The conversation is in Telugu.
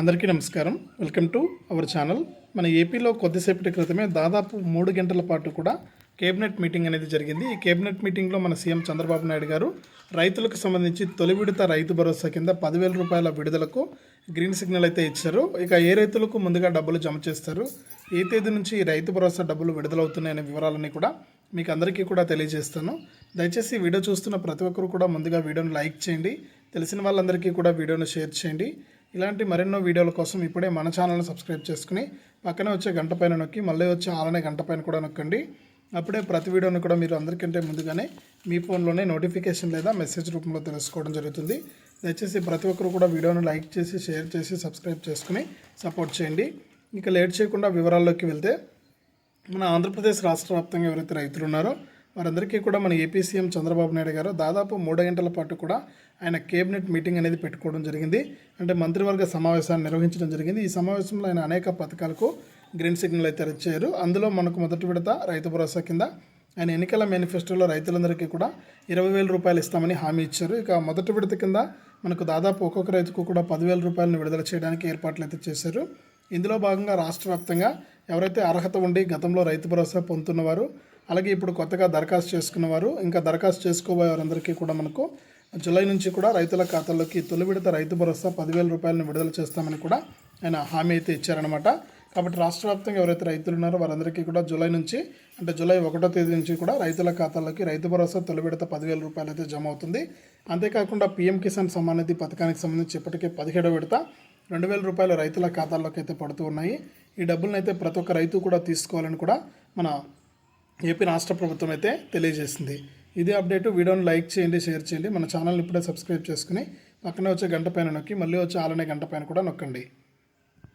అందరికీ నమస్కారం. Welcome to our channel. మన ఏపీలో కొద్దిసేపటి క్రితమే దాదాపు మూడు గంటల పాటు కూడా కేబినెట్ మీటింగ్ అనేది జరిగింది. ఈ కేబినెట్ మీటింగ్లో మన సీఎం చంద్రబాబు నాయుడు గారు రైతులకు సంబంధించి తొలి విడత రైతు భరోసా కింద పదివేల రూపాయల విడుదలకు గ్రీన్ సిగ్నల్ అయితే ఇచ్చారు. ఇక ఏ రైతులకు ముందుగా డబ్బులు జమ చేస్తారు? ఏ తేదీ నుంచి రైతు భరోసా డబ్బులు విడుదలవుతున్నాయనే వివరాలన్నీ కూడా మీకు అందరికీ కూడా తెలియజేస్తాను. దయచేసి వీడియో చూస్తున్న ప్రతి ఒక్కరు కూడా ముందుగా వీడియోను లైక్ చేయండి. తెలిసిన వాళ్ళందరికీ కూడా వీడియోను షేర్ చేయండి. ఇలాంటి మరెన్నో వీడియోల కోసం ఇప్పుడే మన ఛానల్ని సబ్స్క్రైబ్ చేసుకుని పక్కనే వచ్చే గంట పైన నొక్కి మళ్ళీ వచ్చే ఆలనే గంట పైన కూడా నొక్కండి. అప్పుడే ప్రతి వీడియోని కూడా మీరు అందరికంటే ముందుగానే మీ ఫోన్లోనే నోటిఫికేషన్ లేదా మెసేజ్ రూపంలో తెలుసుకోవడం జరుగుతుంది. దయచేసి ప్రతి ఒక్కరు కూడా వీడియోను లైక్ చేసి షేర్ చేసి సబ్స్క్రైబ్ చేసుకుని సపోర్ట్ చేయండి. ఇక లేట్ చేయకుండా వివరాల్లోకి వెళ్తే మన ఆంధ్రప్రదేశ్ రాష్ట్ర వ్యాప్తంగా ఎవరైతే రైతులు ఉన్నారో వారందరికీ కూడా మన ఏపీ సీఎం చంద్రబాబు నాయుడు గారు దాదాపు మూడు గంటల పాటు కూడా ఆయన కేబినెట్ మీటింగ్ అనేది పెట్టుకోవడం జరిగింది. అంటే మంత్రివర్గ సమావేశాన్ని నిర్వహించడం జరిగింది. ఈ సమావేశంలో ఆయన అనేక పథకాలకు గ్రీన్ సిగ్నల్ అయితే ఇచ్చారు అందులో మనకు మొదటి విడత రైతు భరోసా కింద ఆయన ఎన్నికల మేనిఫెస్టోలో రైతులందరికీ కూడా ఇరవై వేల రూపాయలు ఇస్తామని హామీ ఇచ్చారు. ఇక మొదటి విడత కింద మనకు దాదాపు ఒక్కొక్క రైతుకు కూడా పదివేల రూపాయలను విడుదల చేయడానికి ఏర్పాట్లు అయితే చేశారు. ఇందులో భాగంగా రాష్ట్ర వ్యాప్తంగా ఎవరైతే అర్హత ఉండి గతంలో రైతు భరోసా పొందుతున్నవారు అలాగే ఇప్పుడు కొత్తగా దరఖాస్తు చేసుకున్నవారు ఇంకా దరఖాస్తు చేసుకోబోయే వారందరికీ కూడా మనకు జూలై నుంచి కూడా రైతుల ఖాతాల్లోకి తొలి విడత రైతు భరోసా పదివేల రూపాయలను విడుదల చేస్తామని కూడా ఆయన హామీ అయితే ఇచ్చారనమాట కాబట్టి రాష్ట్ర వ్యాప్తంగా ఎవరైతే రైతులు ఉన్నారో వారందరికీ కూడా జూలై నుంచి అంటే జూలై ఒకటో తేదీ నుంచి కూడా రైతుల ఖాతాల్లోకి రైతు భరోసా తొలి విడత పదివేల రూపాయలు అయితే జమ అవుతుంది. అంతేకాకుండా పీఎం కిసాన్ సమ్మాన్ నిధి పథకానికి సంబంధించి ఇప్పటికే పదిహేడో విడత రెండు వేల రూపాయలు రైతుల ఖాతాల్లోకి అయితే పడుతూ ఉన్నాయి. ఈ డబ్బులను అయితే ప్రతి ఒక్క రైతు కూడా తీసుకోవాలని కూడా మన ఏపీ రాష్ట్ర ప్రభుత్వం అయితే తెలియజేసింది. ఇదే అప్డేట్ వీడియోని లైక్ చేయండి షేర్ చేయండి. మన ఛానల్ని ఇప్పుడే సబ్స్క్రైబ్ చేసుకుని పక్కనే వచ్చే గంట పైన నొక్కి మళ్ళీ వచ్చే ఆలనే గంట పైన కూడా నొక్కండి.